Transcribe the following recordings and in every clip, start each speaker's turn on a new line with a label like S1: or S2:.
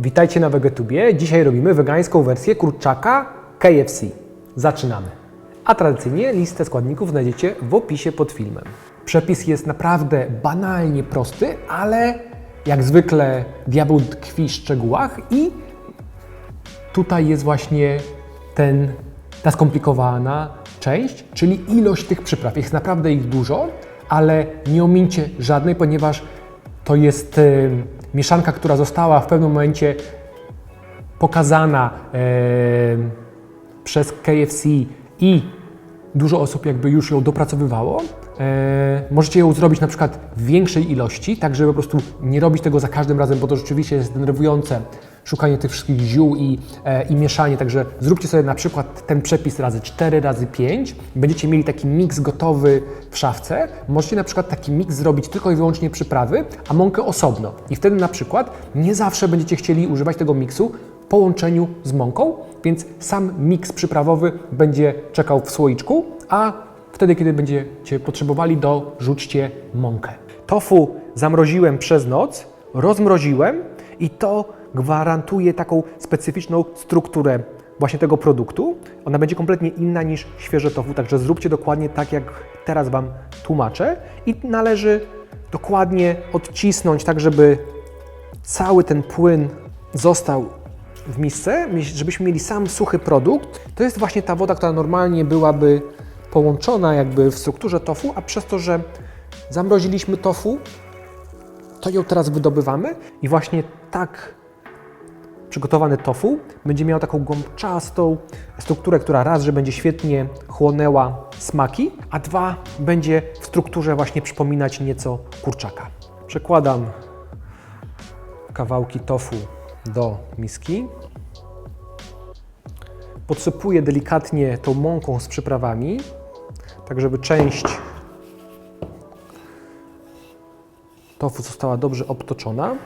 S1: Witajcie na Wegetubie. Dzisiaj robimy wegańską wersję kurczaka KFC. Zaczynamy. A tradycyjnie listę składników znajdziecie w opisie pod filmem. Przepis jest naprawdę banalnie prosty, ale jak zwykle diabeł tkwi w szczegółach i tutaj jest właśnie ten, ta skomplikowana część, czyli ilość tych przypraw. Jest naprawdę ich dużo, ale nie omincie żadnej, ponieważ to jest e, mieszanka, która została w pewnym momencie pokazana e, przez KFC i dużo osób jakby już ją dopracowywało. E, możecie ją zrobić na przykład w większej ilości, tak żeby po prostu nie robić tego za każdym razem, bo to rzeczywiście jest denerwujące szukanie tych wszystkich ziół i, e, i mieszanie. Także zróbcie sobie na przykład ten przepis razy 4, razy 5. Będziecie mieli taki miks gotowy w szafce. Możecie na przykład taki miks zrobić tylko i wyłącznie przyprawy, a mąkę osobno. I wtedy na przykład nie zawsze będziecie chcieli używać tego miksu w połączeniu z mąką, więc sam miks przyprawowy będzie czekał w słoiczku, a wtedy, kiedy będziecie potrzebowali, dorzućcie mąkę. Tofu zamroziłem przez noc, rozmroziłem i to gwarantuje taką specyficzną strukturę właśnie tego produktu. Ona będzie kompletnie inna niż świeże tofu, także zróbcie dokładnie tak, jak teraz Wam tłumaczę i należy dokładnie odcisnąć tak, żeby cały ten płyn został w misce, żebyśmy mieli sam suchy produkt. To jest właśnie ta woda, która normalnie byłaby połączona jakby w strukturze tofu, a przez to, że zamroziliśmy tofu, to ją teraz wydobywamy i właśnie tak przygotowany tofu będzie miał taką gąbczastą strukturę, która raz, że będzie świetnie chłonęła smaki, a dwa, będzie w strukturze właśnie przypominać nieco kurczaka. Przekładam kawałki tofu do miski. Podsypuję delikatnie tą mąką z przyprawami, tak żeby część tofu została dobrze obtoczona.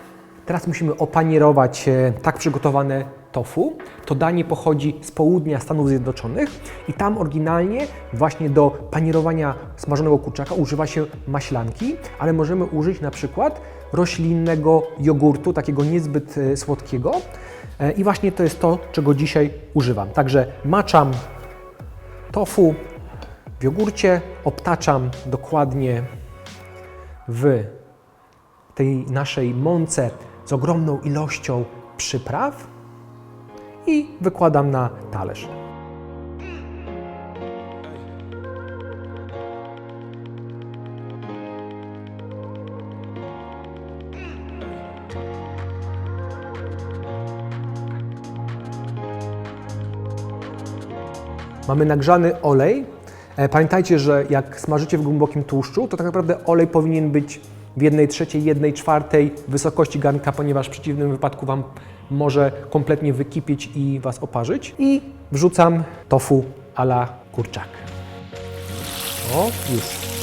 S1: Teraz musimy opanierować e, tak przygotowane tofu. To danie pochodzi z południa Stanów Zjednoczonych i tam oryginalnie właśnie do panierowania smażonego kurczaka używa się maślanki, ale możemy użyć na przykład roślinnego jogurtu, takiego niezbyt e, słodkiego. E, I właśnie to jest to, czego dzisiaj używam. Także maczam tofu w jogurcie, obtaczam dokładnie w tej naszej mące z ogromną ilością przypraw i wykładam na talerz. Mamy nagrzany olej. E, Pamiętajcie, że jak smażycie w głębokim tłuszczu, to tak naprawdę olej powinien być w jednej trzeciej, jednej czwartej wysokości garnka, ponieważ w przeciwnym wypadku Wam może kompletnie wykipieć i Was oparzyć. I wrzucam tofu a la kurczak. O, już.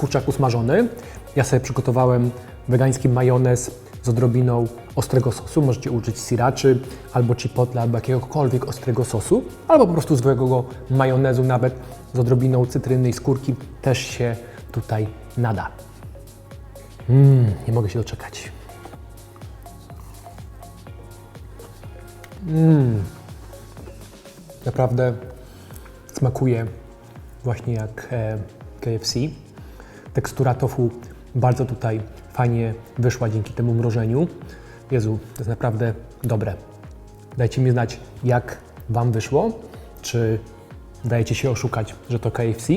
S1: Kurczak usmażony. Ja sobie przygotowałem wegański majonez z odrobiną ostrego sosu. Możecie użyć sriraczy, albo chipotle, albo jakiegokolwiek ostrego sosu, albo po prostu zwykłego majonezu, nawet z odrobiną cytryny i skórki też się tutaj nada. Mmm, nie mogę się doczekać. Mmm, naprawdę smakuje właśnie jak e, KFC. Tekstura tofu bardzo tutaj fajnie wyszła dzięki temu mrożeniu. Jezu, to jest naprawdę dobre. Dajcie mi znać, jak Wam wyszło. Czy dajecie się oszukać, że to KFC?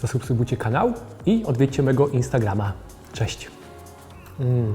S1: Zasubskrybujcie kanał i odwiedźcie mego Instagrama. Cześć. Mm.